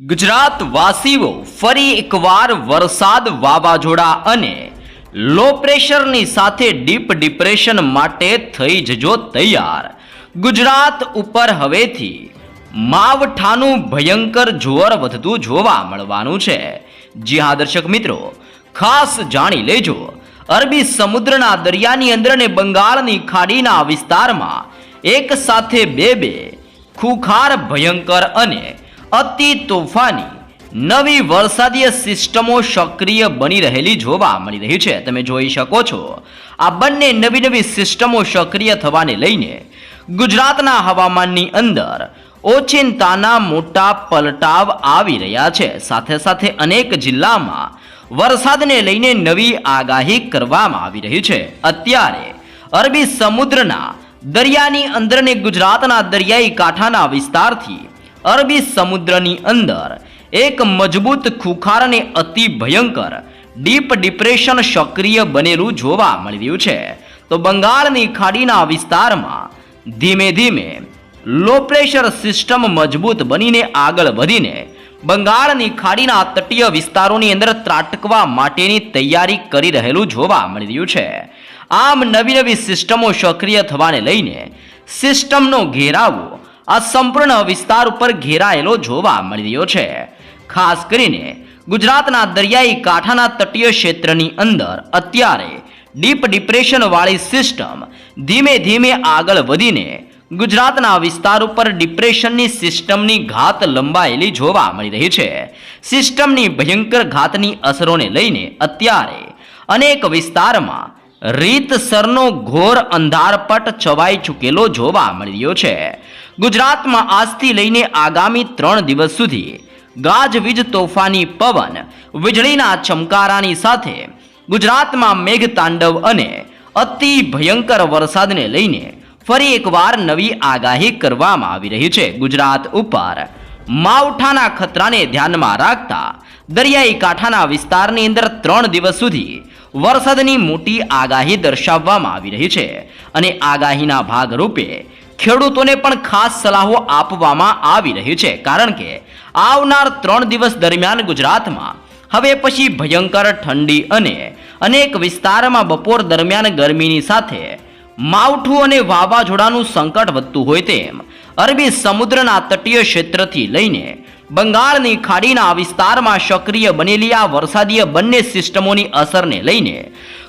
ગુજરાત વાસીઓ ફરી એકવાર વરસાદ વાવાઝોડા અને લો પ્રેશરની સાથે ડીપ ડિપ્રેશન માટે થઈ જજો તૈયાર. ગુજરાત ઉપર હવેથી માવઠાનું ભયંકર જોર વધતું જોવા મળવાનું છે. જી હા, દર્શક મિત્રો, ખાસ જાણી લેજો. અરબી સમુદ્રના દરિયાની અંદર અને બંગાળની ખાડીના વિસ્તારમાં એક સાથે બે બે, ખુખાર, ભયંકર અને અતિ તોફાની નવી વરસાદીય સિસ્ટમો સક્રિય બની રહેલી જોવા મળી રહી છે. તમે જોઈ શકો છો, આ બંને નવી નવી સિસ્ટમો સક્રિય થવાને લઈને ગુજરાતના હવામાનની અંદર ઓચિંતાના મોટા પલટાવ આવી રહ્યા છે. સાથે સાથે અનેક જિલ્લામાં વરસાદને લઈને નવી આગાહી કરવામાં આવી રહી છે. અત્યારે અરબી સમુદ્રના દરિયાની અંદર ગુજરાતના દરિયાઈ કાંઠાના વિસ્તારથી અરબી સમુદ્રની અંદર એક મજબૂત ખુખાર અને અતિ ભયંકર, ડીપ ડિપ્રેશન સક્રિય બનેલું જોવા મળી રહ્યું છે. તો બંગાળની ખાડીના વિસ્તારમાં ધીમે ધીમે લો પ્રેશર સિસ્ટમ મજબૂત બનીને આગળ વધીને બંગાળની ખાડીના તટીય વિસ્તારોની અંદર ત્રાટકવા માટેની તૈયારી કરી રહેલું જોવા મળી રહ્યું છે. આમ નવી નવી સિસ્ટમો સક્રિય થવાને લઈને સિસ્ટમનો ઘેરાવો આ સંપૂર્ણ વિસ્તાર ઉપર ઘેરાયેલો જોવા મળી રહ્યો છે. ખાસ કરીને ગુજરાતના દરિયાઈ કાંઠાના તટીય ક્ષેત્રની અંદર અત્યારે ડીપ ડિપ્રેશન વાળી સિસ્ટમ ધીમે ધીમે આગળ વધીને ગુજરાતના વિસ્તાર ઉપર ડિપ્રેશનની સિસ્ટમની ઘાત લંબાયેલી જોવા મળી રહી છે. સિસ્ટમની ભયંકર ઘાતની અસરોને લઈને અત્યારે અનેક વિસ્તારમાં રીતસરનો ઘોર અંધારપટ છવાઈ ચૂકેલો જોવા મળી રહ્યો છે. ગુજરાતમાં આજથી લઈને આગામી ત્રણ દિવસ સુધી ગાજવીજ તોફાની પવન, વીજળીના ચમકારાની સાથે ગુજરાતમાં મેઘતાંડવ અને અતિ ભયંકર વરસાદને લઈને ફરી એકવાર નવી આગાહી કરવામાં આવી રહી છે. ગુજરાત ઉપર માવઠાના ખતરાને ધ્યાનમાં રાખતા દરિયાઈ કાંઠાના વિસ્તારની અંદર ત્રણ દિવસ સુધી વરસાદની મોટી આગાહી દર્શાવવામાં આવી રહી છે અને આગાહીના ભાગરૂપે ખેડૂતોને પણ ખાસ સલાહો આપવામાં આવી રહી છે. કારણ કે આવનાર ત્રણ દિવસ દરમિયાન ગુજરાતમાં હવે પછી ભયંકર ઠંડી અને અનેક વિસ્તારમાં બપોર દરમિયાન ગરમીની સાથે માવઠું અને વાવાઝોડાનું સંકટ વધતું હોય તેમ અરબી સમુદ્રના તટીય ક્ષેત્રથી લઈને બંગાળની ખાડીના વિસ્તારમાં સક્રિય બનેલી આ વરસાદીય બંને સિસ્ટમોની અસરને લઈને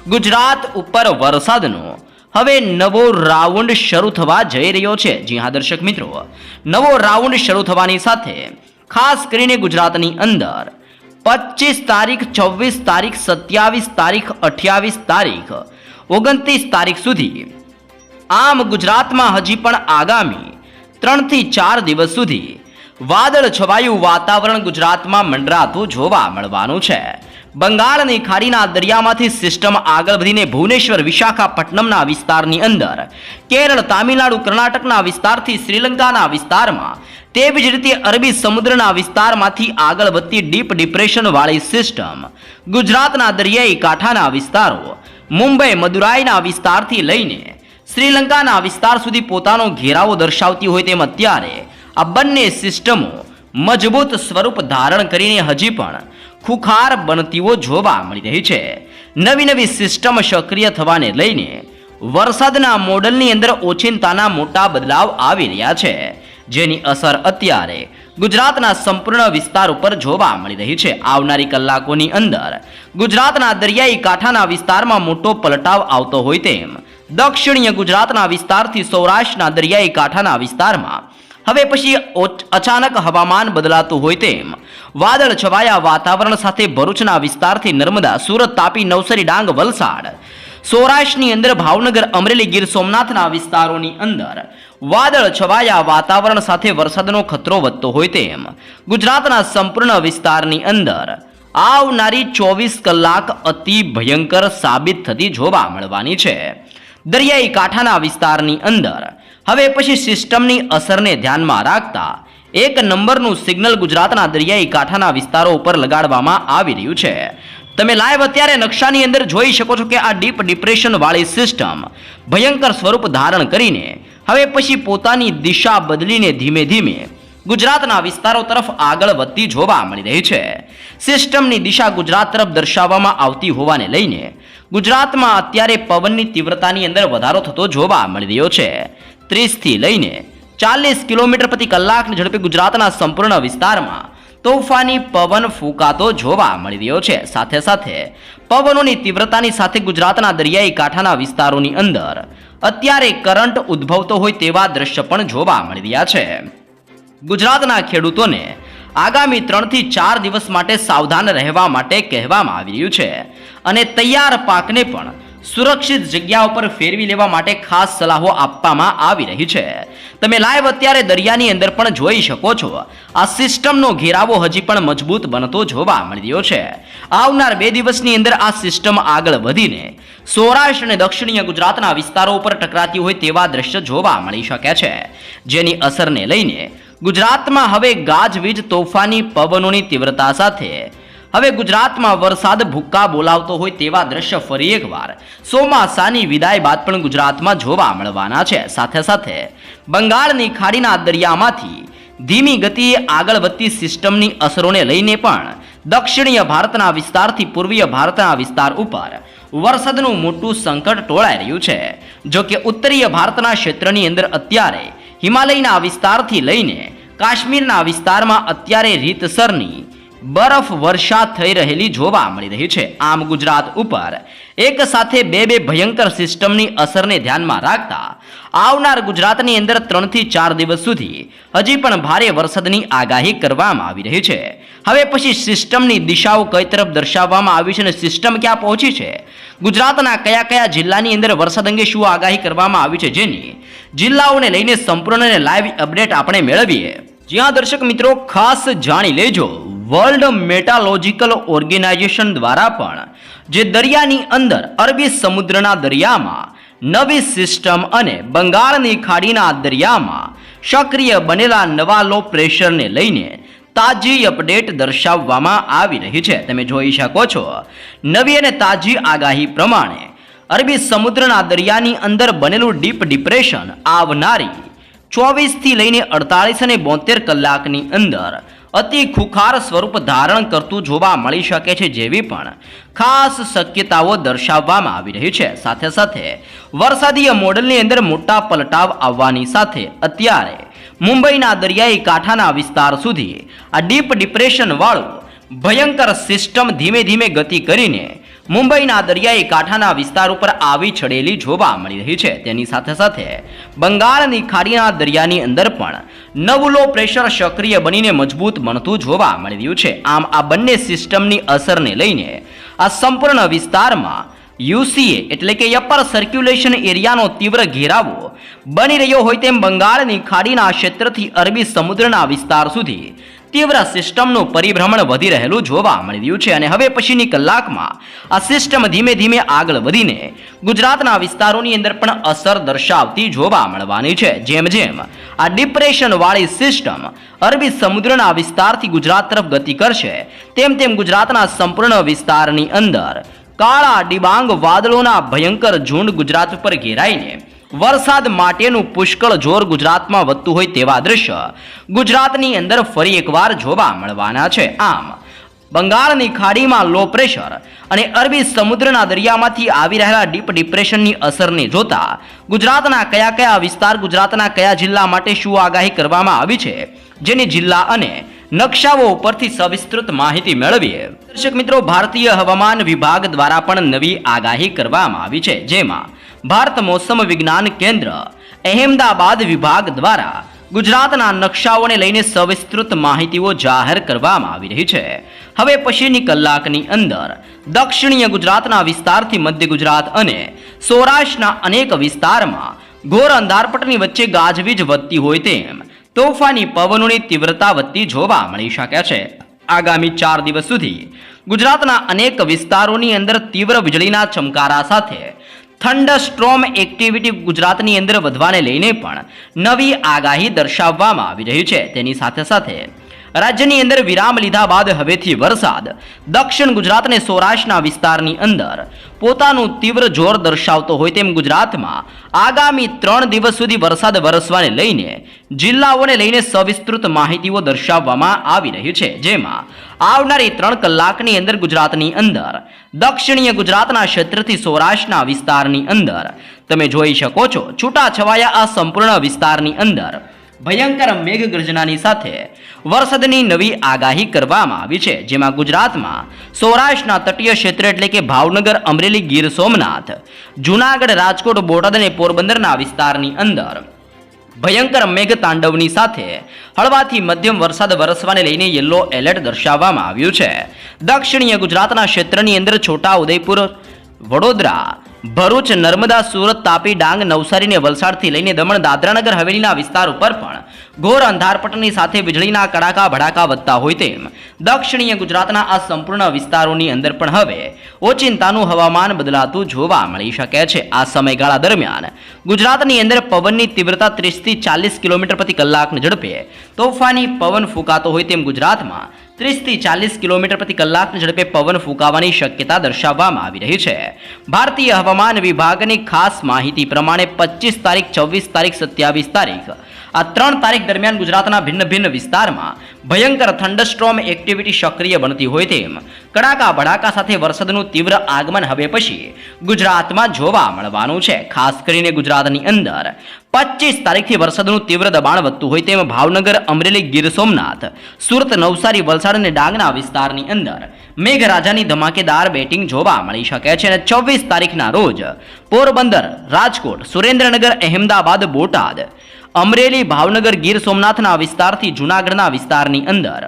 ગુજરાત ઉપર વરસાદનો હવે નવો રાઉન્ડ શરૂ થવા જઈ રહ્યો છે. જી હા, દર્શક મિત્રો. નવો રાઉન્ડ શરૂ થવાની સાથે ખાસ કરીને ગુજરાતની અંદર પચીસ તારીખ, છવ્વીસ તારીખ, સત્યાવીસ તારીખ, અઠ્યાવીસ તારીખ, ઓગણત્રીસ તારીખ સુધી આમ ગુજરાતમાં હજી પણ આગામી ત્રણથી ચાર દિવસ સુધી વાદળ છવાયું વાતાવરણ ગુજરાતમાં મંડરાતું જોવા મળવાનું છે. બંગાળની ખાડીના દરિયામાંથી સિસ્ટમ આગળ વધીને ભુવનેશ્વર, વિશાખાપટ્ટનમના વિસ્તારની અંદર, કેરળ, તામિલનાડુ, કર્ણાટકના વિસ્તારથી શ્રીલંકાના વિસ્તારમાં તેવી જ રીતે અરબી સમુદ્રના વિસ્તારમાંથી આગળ વધતી ડીપ ડિપ્રેશનવાળી સિસ્ટમ, ગુજરાતના દરિયાઈ કાંઠાના વિસ્તારો, મુંબઈ, મદુરાઈના વિસ્તારથી લઈને શ્રીલંકાના વિસ્તાર સુધી પોતાનો ઘેરાવો દર્શાવતી હોય તેમ અત્યારે આ બંને સિસ્ટમો મજબૂત સ્વરૂપ ધારણ કરીને હજી પણ ખુખાર બનતીઓ જોવા મળી રહી છે. નવી નવી સિસ્ટમ સક્રિય થવાને લઈને વરસાદના મોડલની અંદર ઓચિંતાના મોટા બદલાવ આવી રહ્યા છે. જેની અસર અત્યારે ગુજરાતના સંપૂર્ણ વિસ્તાર ઉપર જોવા મળી રહી છે. આવનારી કલાકોની અંદર ગુજરાતના દરિયાઈ કાંઠાના વિસ્તારમાં મોટો પલટાવ આવતો હોય તેમ દક્ષિણીય ગુજરાતના વિસ્તારથી સૌરાષ્ટ્રના દરિયાઈ કાંઠાના વિસ્તારમાં હવે પછી અચાનક હવામાન બદલાતું હોય તેમ. વાદળ છવાયા વાતાવરણ સાથે ભરૂચના વિસ્તારથી નર્મદા, સુરત તાપી નવસારી ડાંગ, વલસાડ. સૌરાષ્ટ્રની અંદર ભાવનગર, અમરેલી, ગીર સોમનાથના વિસ્તારોની અંદર વાદળ છવાયા વાતાવરણ સાથે વરસાદનો ખતરો વધતો હોય તેમ. ગુજરાતના સંપૂર્ણ વિસ્તારની અંદર આવનારી ચોવીસ કલાક અતિ ભયંકર સાબિત થતી જોવા મળવાની છે. દરિયાઈ કાંઠાના વિસ્તારની અંદર. હવે પછી સિસ્ટમની અસરને ધ્યાનમાં રાખતા એક નંબરનું સિગ્નલ ગુજરાતના દરિયાઈ કાંઠાના વિસ્તારો ઉપર લગાડવામાં આવી રહ્યું છે. તમે લાઈવ અત્યારે નકશાની અંદર જોઈ શકો છો કે આ ડીપ ડિપ્રેશનવાળી સિસ્ટમ ભયંકર સ્વરૂપ ધારણ કરીને હવે પછી પોતાની દિશા બદલીને ધીમે ધીમે ગુજરાતના વિસ્તારો તરફ આગળ વધતી જોવા મળી રહી છે. સિસ્ટમની દિશા ગુજરાત તરફ દર્શાવવામાં આવતી હોવાને લઈને ગુજરાતમાં અત્યારે પવનની તીવ્રતાની અંદર વધારો થતો જોવા મળી રહ્યો છે. ત્રીસથી લઈને ચાલીસ કિલોમીટર પ્રતિ કલાકની ઝડપે ગુજરાતના સંપૂર્ણ વિસ્તારમાં તોફાની પવન ફૂંકાતો જોવા મળી રહ્યો છે. સાથે સાથે પવનોની તીવ્રતાની સાથે ગુજરાતના દરિયાઈ કાંઠાના વિસ્તારોની અંદર અત્યારે કરંટ ઉદ્ભવતો હોય તેવા દ્રશ્ય પણ જોવા મળી રહ્યા છે. ગુજરાતના ખેડૂતોને આગામી ત્રણથી ચાર દિવસ માટે સાવધાન રહેવા માટે કહેવામાં આવી રહ્યું છે. અને તૈયાર પાકને પણ સુરક્ષિત જગ્યા ઉપર ફેરવી લેવા માટે ખાસ સલાહો આપવામાં આવી રહી છે. તમે લાઈવ અત્યારે દરિયાની અંદર પણ જોઈ શકો છો. આ સિસ્ટમનો ઘેરાવો હજી પણ મજબૂત બનતો જોવા મળી રહ્યો છે. આવનાર બે દિવસની અંદર આ સિસ્ટમ આગળ વધીને સૌરાષ્ટ્ર અને દક્ષિણીય ગુજરાતના વિસ્તારો ઉપર ટકરાતી હોય તેવા દ્રશ્ય જોવા મળી શકે છે. જેની અસરને લઈને ગુજરાતમાં હવે ગાજવીજ તોફાની પવનોની તીવ્રતા સાથે. હવે ગુજરાતમાં વરસાદ ભૂક્કા બોલાવતો હોય તેવા દ્રશ્ય ફરી એકવાર. ચોમાસાની વિદાય બાદ પણ ગુજરાતમાં જોવા મળવાના છે. સાથે સાથે બંગાળની ખાડીના દરિયામાંથી ધીમી ગતિએ આગળ વધતી સિસ્ટમની અસરોને લઈને પણ દક્ષિણીય ભારતના વિસ્તારથી પૂર્વીય ભારતના વિસ્તાર ઉપર વરસાદનું મોટું સંકટ ટોળાઈ રહ્યું છે. જો કે ઉત્તરીય ભારતના ક્ષેત્રની અંદર અત્યારે હિમાલયના વિસ્તારથી લઈને કાશ્મીરના વિસ્તારમાં અત્યારે રીતસરની બરફ વર્ષા થઈ રહેલી જોવા મળી રહી છે. આમ ગુજરાત ઉપર એક સાથે બે બે ભયંકર સિસ્ટમની અસરને ધ્યાનમાં રાખતા આવનાર ગુજરાતની અંદર ત્રણથી ચાર દિવસ સુધી હજી પણ ભારે વરસાદની આગાહી કરવામાં આવી રહી છે. હવે પછી સિસ્ટમની દિશાઓ કઈ તરફ દર્શાવવામાં આવી છે અને સિસ્ટમ ક્યાં પહોંચી છે? ગુજરાતના કયા કયા જિલ્લાની અંદર વરસાદ અંગે શું આગાહી કરવામાં આવી છે જેની જિલ્લાઓને લઈને સંપૂર્ણ લાઈવ અપડેટ આપણે મેળવીએ. જ્યાં દર્શક મિત્રો ખાસ જાણી લેજો. વર્લ્ડ મેટાલોજિકલ ઓર્ગેનાઇઝેશન દ્વારા પણ, જે દરિયાની અંદર અરબી સમુદ્રના દરિયામાં નવી સિસ્ટમ અને બંગાળની ખાડીના દરિયામાં સક્રિય બનેલા નવા લો પ્રેશરને લઈને તાજી અપડેટ દર્શાવવામાં આવી રહી છે. તમે જોઈ શકો છો, નવી અને તાજી આગાહી પ્રમાણે અરબી સમુદ્રના દરિયાની અંદર બનેલું ડીપ ડિપ્રેશન આવનારી ચોવીસથી લઈને અડતાલીસ અને બોતેર કલાકની અંદર અતિ ખુખાર સ્વરૂપ ધારણ કરતું જોવા મળી શકે છે જેવી પણ ખાસ શક્યતાઓ દર્શાવવામાં આવી રહી છે. સાથે સાથે વરસાદીય મોડલની અંદર મોટા પલટાવ આવવાની સાથે અત્યારે મુંબઈના દરિયાઈ કાંઠાના વિસ્તાર સુધી આ ડીપ ડિપ્રેશન વાળું ભયંકર સિસ્ટમ ધીમે ધીમે ગતિ કરીને મુંબઈના દરિયાઈ કાંઠાના વિસ્તાર ઉપર આવી ચડેલી જોવા મળી રહી છે. તેની સાથે સાથે બંગાળની ખાડીના દરિયાની અંદર પણ નવું લો પ્રેશર સક્રિય બનીને મજબૂત બનતું જોવા મળી રહ્યું છે. આમ આ બંને સિસ્ટમની અસરને લઈને આ સંપૂર્ણ વિસ્તારમાં યુસીએ એટલે કે અપર સર્ક્યુલેશન એરિયાનો તીવ્ર ઘેરાવો બની રહ્યો હોય તેમ બંગાળની ખાડીના ક્ષેત્રથી અરબી સમુદ્રના વિસ્તાર સુધી તીવ્ર સિસ્ટમનું પરિભ્રમણ વધી રહેલું જોવા મળી રહ્યું છે અને હવે પછીની કલાકમાં આ સિસ્ટમ ધીમે ધીમે આગળ વધીને ગુજરાતના વિસ્તારોની અંદર પણ અસર દર્શાવતી જોવા મળવાની છે. જેમ જેમ આ ડિપ્રેશન વાળી સિસ્ટમ અરબી સમુદ્રના વિસ્તારથી ગુજરાત તરફ ગતિ કરશે, તેમ તેમ ગુજરાતના સંપૂર્ણ વિસ્તારની અંદર કાળા ડિબાંગ વાદળોના ભયંકર ઝુંડ ગુજરાત ઉપર ઘેરાઈને વરસાદ માટેનું પુષ્કળ જોર ગુજરાતમાં વધતું હોય તેવા દ્રશ્ય ગુજરાતની અંદર ફરી એકવાર જોવા મળવાના છે. આમ, બંગાળની ખાડીમાં લો પ્રેશર અને અરબી સમુદ્રના દરિયામાંથી આવી રહેલા ડીપ ડિપ્રેશનની અસરને જોતા ગુજરાતના કયા કયા વિસ્તાર ગુજરાતના કયા જિલ્લા માટે શું આગાહી કરવામાં આવી છે, જેની જિલ્લા અને નકશાઓ ઉપરથી સવિસ્તૃત માહિતી મેળવીએ. દર્શક મિત્રો, ભારતીય હવામાન વિભાગ દ્વારા પણ નવી આગાહી કરવામાં આવી છે, જેમાં ભારત મોસમ વિજ્ઞાન કેન્દ્ર, અહેમદાબાદ વિભાગ દ્વારા ગુજરાતના નકશાઓને લઈને સવિસ્તૃત માહિતીઓ જાહેર કરવામાં આવી રહી છે. હવે પછીની કલાકની અંદર દક્ષિણીય ગુજરાતના વિસ્તારથી મધ્ય ગુજરાત અને સૌરાષ્ટ્રના અનેક વિસ્તારમાં ઘોર અંધારપટની વચ્ચે ગાજવીજ વધતી હોય તેમ તોફાની પવનોની તીવ્રતા વધતી જોવા મળી શકે છે. આગામી ચાર દિવસ સુધી ગુજરાતના અનેક વિસ્તારોની અંદર તીવ્ર વીજળીના ચમકારા સાથે થંડરસ્ટ્રોમ એક્ટિવિટી ગુજરાતની અંદર વધવાને લઈને પણ નવી આગાહી દર્શાવવામાં આવી રહી છે. તેની સાથે સાથે રાજ્યની અંદર વિરામ લીધા બાદ હવેથી વરસાદ. દક્ષિણ ગુજરાત અને સૌરાષ્ટ્રના વિસ્તારની અંદર પોતાનું તીવ્ર જોર દર્શાવતો હોય તેમ ગુજરાતમાં આગામી ત્રણ દિવસ સુધી વરસાદ વરસવાને લઈને જિલ્લાઓને લઈને સવિસ્તૃત માહિતીઓ દર્શાવવામાં આવી રહી છે. જેમાં આવનારી ત્રણ કલાકની અંદર ગુજરાતની અંદર, દક્ષિણીય ગુજરાતના ક્ષેત્રથી સૌરાષ્ટ્રના વિસ્તારની અંદર, તમે જોઈ શકો છો, છૂટાછવાયા આ સંપૂર્ણ વિસ્તારની અંદર ભયંકર મેઘગર્જનાની સાથે વરસાદની નવી આગાહી કરવામાં આવી છે, જેમાં ગુજરાતમાં સૌરાષ્ટ્રના તટીય ક્ષેત્ર એટલે કે ભાવનગર, અમરેલી, ગીર સોમનાથ, જુનાગઢ, રાજકોટ, બોટાદ અને પોરબંદરના વિસ્તારની અંદર ભયંકર મેઘ તાંડવની સાથે હળવાથી મધ્યમ વરસાદ વરસવાને લઈને યલો એલર્ટ દર્શાવવામાં આવ્યું છે. દક્ષિણીય ગુજરાતના ક્ષેત્રની અંદર છોટા ઉદયપુર વડોદરા. ભરૂચ નર્મદા સુરત તાપી ડાંગ નવસારી ને વલસાડથી લઈને દમણ દાદરાનગર હવેલીના વિસ્તાર ઉપર પણ ઘોર અંધારપટની સાથે વીજળીના કડાકા ભડાકા વધતા હોય તેમ. દક્ષિણીય ગુજરાતના આ સંપૂર્ણ વિસ્તારોની અંદર પણ હવે ઓચિંતાનું હવામાન બદલાતું જોવા મળી શકે છે. આ સમયગાળા દરમિયાન ગુજરાતની અંદર પવનની તીવ્રતા ત્રીસથી ચાલીસ કિલોમીટર પ્રતિ કલાકની ઝડપે તોફાની પવન ફૂંકાતો હોય તેમ ગુજરાતમાં ત્રીસથી ચાલીસ કિલોમીટર પ્રતિ કલાકની ઝડપે પવન ફૂંકાવાની શક્યતા દર્શાવવામાં આવી રહી છે. ભારતીય હવામાન વિભાગની ખાસ માહિતી પ્રમાણે પચીસ તારીખ, છવ્વીસ તારીખ, સત્યાવીસ તારીખ આ ત્રણ તારીખ દરમિયાન ગુજરાતના ભિન્ન ભિન્ન વિસ્તારમાં ભયંકર થંડરસ્ટ્રોમ એક્ટિવિટી સક્રિય બનતી હોય તેમ કડાકા ભડાકા સાથે વરસાદનું તીવ્ર આગમન હવે પછી ગુજરાતમાં જોવા મળવાનું છે. ખાસ કરીને ગુજરાતની અંદર પચીસ તારીખથી વરસાદનું તીવ્ર દબાણ વધતું હોય તેમ ભાવનગર, અમરેલી, ગીર સોમનાથ, સુરત, નવસારી, વલસાડ અને ડાંગના વિસ્તારની અંદર મેઘરાજાની ધમાકેદાર બેટિંગ જોવા મળી શકે છે અને ચોવીસ તારીખના રોજ પોરબંદર, રાજકોટ, સુરેન્દ્રનગર, અહેમદાબાદ, બોટાદ અમરેલી ભાવનગર ગીર સોમનાથના વિસ્તારથી જૂનાગઢના વિસ્તારની અંદર.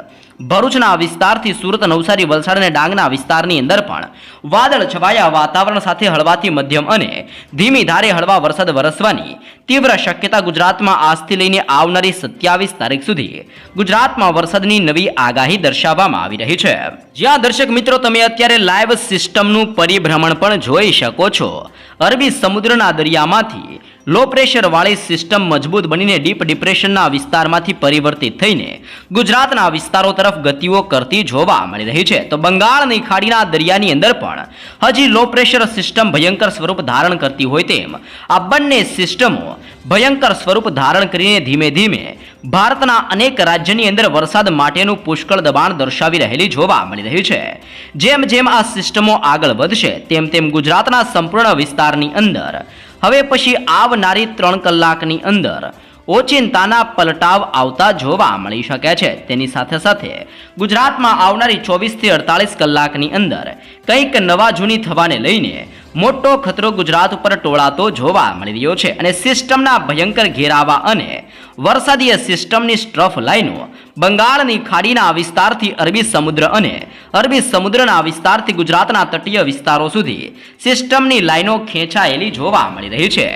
ભરૂચના વિસ્તારથી સુરત, નવસારી, વલસાડ અને ડાંગના વિસ્તારની અંદર પણ વાદળ છવાયા વાતાવરણ સાથે હળવાથી મધ્યમ અને ધીમી ધારે હળવા વરસાદ વરસવાની તીવ્ર શક્યતા ગુજરાતમાં આજથી લઈને આવનારી સત્યાવીસ તારીખ સુધી ગુજરાતમાં વરસાદની નવી આગાહી દર્શાવવામાં આવી રહી છે. જ્યાં દર્શક મિત્રો, તમે અત્યારે લાઈવ સિસ્ટમનું પરિભ્રમણ પણ જોઈ શકો છો. અરબી સમુદ્રના દરિયામાંથી લો પ્રેશરવાળી સિસ્ટમ મજબૂત બનીને ડીપ ડિપ્રેશનના વિસ્તારમાંથી પરિવર્તિત થઈને ગુજરાતના વિસ્તારો તરફ ગતિઓ કરતી જોવા મળી રહી છે. તો બંગાળની ખાડીના દરિયાની અંદર પણ હજી લો પ્રેશર સિસ્ટમ ભયંકર સ્વરૂપ ધારણ કરતી હોય તેમ આ બંને સિસ્ટમો ભયંકર સ્વરૂપ ધારણ કરીને ધીમે ધીમે ભારતના અનેક રાજ્યની અંદર વરસાદ માટેનું પુષ્કળ દબાણ દર્શાવી રહેલી જોવા મળી રહ્યું છે. જેમ જેમ આ સિસ્ટમો આગળ વધશે, તેમ તેમ ગુજરાતના સંપૂર્ણ વિસ્તારની અંદર હવે પછી આવનારી ત્રણ કલાકની અંદર ઓચિંતાના પલટાવ આવતા જોવા મળી શકે છે. તેની સાથે સાથે ગુજરાતમાં આવનારી ચોવીસથી અડતાલીસ કલાકની અંદર કંઈક નવા જૂની થવાને લઈને મોટો ખતરો ગુજરાત ઉપર ટોળાતો જોવા મળી રહ્યો છે અને સિસ્ટમના ભયંકર ઘેરાવા અને વરસાદીય સિસ્ટમની સ્ટ્રફ લાઈનો બંગાળની ખાડીના વિસ્તારથી અરબી સમુદ્ર અને અરબી સમુદ્રના વિસ્તારથી ગુજરાતના તટીય વિસ્તારો સુધી સિસ્ટમની લાઈનો ખેંચાયેલી જોવા મળી રહી છે.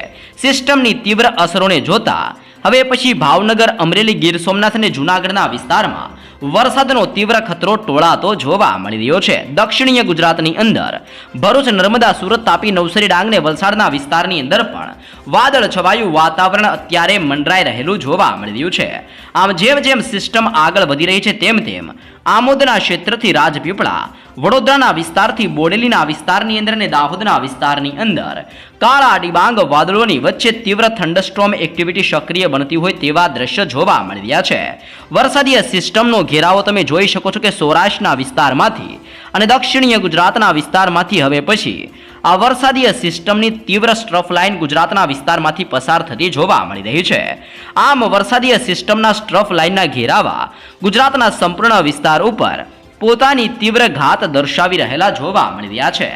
સિસ્ટમની તીવ્ર અસરોને જોતા હવે પછી ભાવનગર, અમરેલી, ગીર સોમનાથ અને જૂનાગઢના વિસ્તારમાં વરસાદનો તીવ્ર ખતરો ટોળાતો જોવા મળી રહ્યો છે. દક્ષિણીય ગુજરાતની અંદર ભરૂચ નર્મદા સુરત તાપી નવસારી ડાંગ વલસાડના વિસ્તારની અંદર પણ વાદળ છવાયું વાતાવરણ અત્યારે મંડરાઈ રહેલું જોવા મળી રહ્યું છે. આમ જેમ જેમ સિસ્ટમ આગળ વધી રહી છે તેમ તેમ આમોદના ક્ષેત્રથી રાજપીપળા, વડોદરાના વિસ્તારથી બોડેલીના વિસ્તારની અંદર અને દાહોદના વિસ્તારની અંદર કાળા ડિબાંગ વાદળોની વચ્ચે તીવ્ર થંડરસ્ટ્રોમ એક્ટિવિટી સક્રિય બનતી હોય તેવા દ્રશ્ય જોવા મળી રહ્યા છે. વરસાદીય સિસ્ટમનો ઘેરાવો તમે જોઈ શકો છો કે સૌરાષ્ટ્રના વિસ્તારમાંથી અને દક્ષિણીય ગુજરાતના વિસ્તારમાંથી હવે પછી આ વરસાદીય સિસ્ટમની તીવ્ર સ્ટ્રફ લાઇન ગુજરાતના વિસ્તારમાંથી પસાર થતી જોવા મળી રહી છે. આમ વરસાદીય સિસ્ટમના સ્ટ્રફ લાઇનના ઘેરાવા ગુજરાતના સંપૂર્ણ વિસ્તાર ઉપર પોતાની તીવ્ર ઘાત દર્શાવી રહેલા જોવા મળી રહ્યા છે.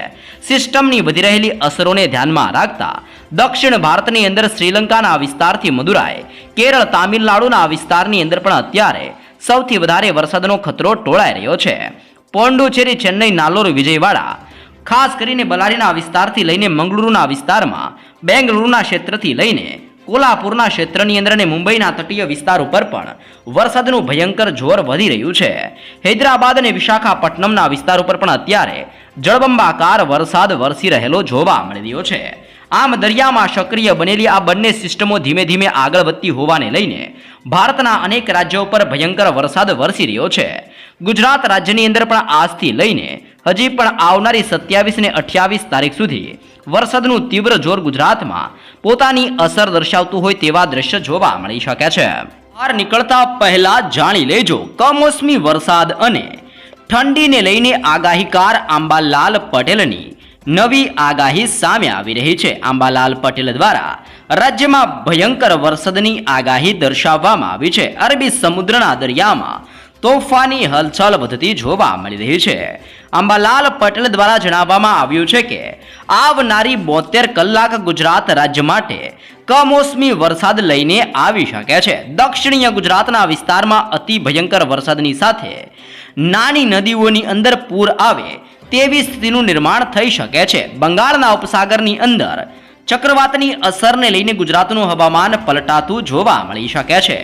સિસ્ટમની વધી રહેલી અસરોને ધ્યાનમાં રાખતા દક્ષિણ ભારતની અંદર શ્રીલંકાના વિસ્તારથી મદુરાઈ, કેરળ, તામિલનાડુના વિસ્તારની અંદર પણ અત્યારે સૌથી વધારે વરસાદનો ખતરો ટોળાઈ રહ્યો છે. પોંડુચેરી, ચેન્નઈ, નાલોર, વિજયવાડા. ખાસ કરીને બલારીના વિસ્તારથી લઈને મંગળુરુના વિસ્તારમાં, બેંગલુરુના ક્ષેત્રથી લઈને કોલ્હાપુરના ક્ષેત્રની અંદર અને મુંબઈના તટીય વિસ્તાર ઉપર પણ વરસાદનું ભયંકર જોર વધી રહ્યું છે. હૈદરાબાદ અને વિશાખાપટ્ટનમના વિસ્તાર ઉપર પણ અત્યારે જળબંબાકાર વરસાદ વરસી રહેલો જોવા મળી રહ્યો છે. આમ દરિયામાં સક્રિય બનેલી આ બંને સિસ્ટમો ધીમે ધીમે આગળ વધતી હોવાને લઈને ભારતના અનેક રાજ્યો પર ભયંકર વરસાદ વરસી રહ્યો છે. ગુજરાત રાજ્યની અંદર પણ આજથી લઈને હજી પણ આવનારી સત્યાવીસ ને અઠ્યાવીસ તારીખ સુધી વરસાદનું તીવ્ર જોર ગુજરાતમાં પોતાની અસર દર્શાવતું હોય તેવા દ્રશ્ય જોવા મળી શકે છે. બહાર નીકળતા પહેલા જાણી લેજો કમોસમી વરસાદ અને ઠંડીને લઈને આગાહીકાર આંબાલાલ પટેલની નવી આગાહી સામે આવી રહી છે. આંબાલાલ પટેલ દ્વારા રાજ્યમાં ભયંકર વરસાદની આગાહી દર્શાવવામાં આવી છે. અરબી સમુદ્રના દરિયામાં તોફાની હલચલ વધતી જોવા મળી રહી છે. આંબાલાલ પટેલ દ્વારા જણાવવામાં આવ્યું છે કે, આવનારી બોતેર કલાક ગુજરાત રાજ્ય માટે કમોસમી વરસાદ લઈને આવી શકે છે. દક્ષિણીય ગુજરાતના વિસ્તારમાં અતિ ભયંકર વરસાદની સાથે નાની નદીઓની અંદર પૂર આવે તેવી સ્થિતિનું નિર્માણ થઈ શકે છે. બંગાળના ઉપસાગરની અંદર ચક્રવાતની અસરને લઈને ગુજરાતનું હવામાન પલટાતું જોવા મળી શકે છે.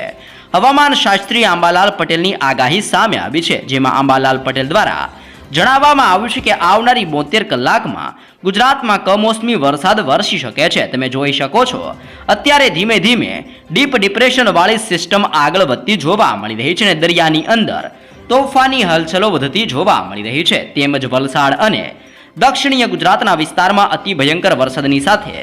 હવામાન શાસ્ત્રી આંબાલાલ પટેલની આગાહી સામે આવી છે, જેમાં આંબાલાલ પટેલ દ્વારા જણાવવામાં આવ્યું છે કે આવનારી બોતેર કલાકમાં ગુજરાતમાં કમોસમી વરસાદ વરસી શકે છે. તમે જોઈ શકો છો, અત્યારે ધીમે ધીમે ડીપ ડિપ્રેશનવાળી સિસ્ટમ આગળ વધતી જોવા મળી રહી છે અને દરિયાની અંદર તોફાની હલચલો વધતી જોવા મળી રહી છે. તેમજ વલસાડ અને દક્ષિણીય ગુજરાતના વિસ્તારમાં અતિ ભયંકર વરસાદની સાથે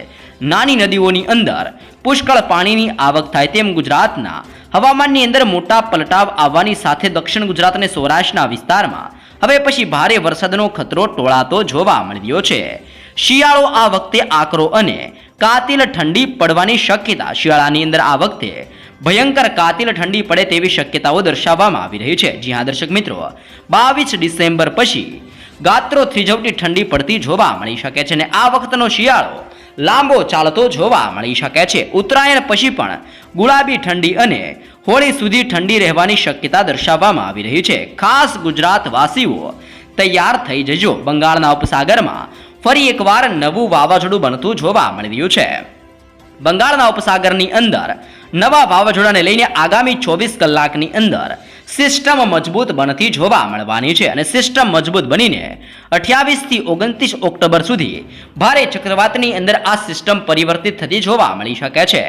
નાની નદીઓની અંદર પુષ્કળ પાણીની આવક થાય તેમ ગુજરાતના હવામાનની અંદર મોટા પલટાવ આવવાની સાથે દક્ષિણ ગુજરાત અને સૌરાષ્ટ્રના વિસ્તારમાં હવે પછી ભારે વરસાદનો ખતરો ટોળાતો જોવા મળી રહ્યો છે. શિયાળો આ વખતે આકરો અને કાતિલ ઠંડી પડવાની શક્યતા શિયાળાની અંદર આ વખતે ભયંકર કાતિલ ઠંડી પડે તેવી શક્યતાઓ દર્શાવવામાં આવી રહી છે. જી હા, દર્શક મિત્રો, બાવીસ ડિસેમ્બર પછી ગાત્રો થ્રીજવટી ઠંડી પડતી જોવા મળી શકે છે અને આ વખતનો શિયાળો લાંબો ચાલતો જોવા મળી શકે છે. ઉત્તરાયણ પછી પણ ગુલાબી ઠંડી અને હોળી સુધી ઠંડી રહેવાની શક્યતા દર્શાવવામાં આવી રહી છે. ખાસ ગુજરાત વાસીઓ તૈયાર થઈ જજો. બંગાળના ઉપસાગરમાં ફરી એકવાર નવું વાવાઝોડું બનતું જોવા મળી રહ્યું છે. બંગાળના ઉપસાગરની અંદર. નવા વાવાઝોડાને લઈને આગામી ચોવીસ કલાકની અંદર. સિસ્ટમ મજબૂત બનતી જોવા મળવાની છે અને સિસ્ટમ મજબૂત બનીને અઠ્યાવીસથી ઓગણત્રીસ ઓક્ટોબર સુધી ભારે ચક્રવાતની અંદર આ સિસ્ટમ પરિવર્તિત થતી જોવા મળી શકે છે.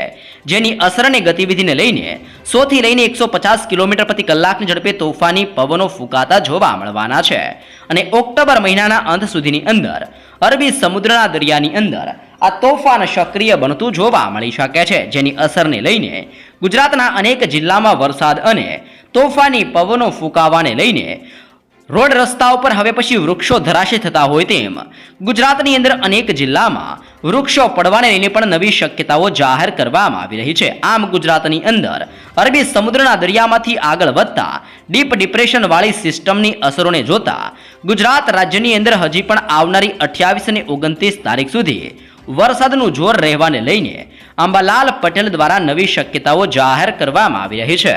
જેની અસરની ગતિવિધિને લઈને સોથી લઈને એકસો પચાસ કિલોમીટર પ્રતિ કલાકની ઝડપે તોફાની પવનો ફૂંકાતા જોવા મળવાના છે. અને ઓક્ટોબર મહિનાના અંત સુધીની અંદર અરબી સમુદ્રના દરિયાની અંદર આ તોફાન સક્રિય બનતું જોવા મળી શકે છે. જેની અસરને લઈને ગુજરાતના અનેક જિલ્લામાં વરસાદ અને તોફાની પવનો ફૂંકાવાને લઈને રોડ રસ્તાઓ પર હવે પછી વૃક્ષો ધરાશે થતા હોય તેમ ગુજરાતની અંદર અનેક જિલ્લામાં વૃક્ષો પડવાને લઈને પણ નવી શક્યતાઓ જાહેર કરવામાં આવી રહી છે. આમ ગુજરાતની અંદર અરબી સમુદ્રના દરિયામાંથી આગળ વધતા ડીપ ડિપ્રેશનવાળી સિસ્ટમની અસરોને જોતા ગુજરાત રાજ્યની અંદર હજી પણ આવનારી અઠ્યાવીસ અને ઓગણત્રીસ તારીખ સુધી વરસાદનું જોર રહેવાને લઈને અંબાલાલ પટેલ દ્વારા નવી શક્યતાઓ જાહેર કરવામાં આવી રહી છે.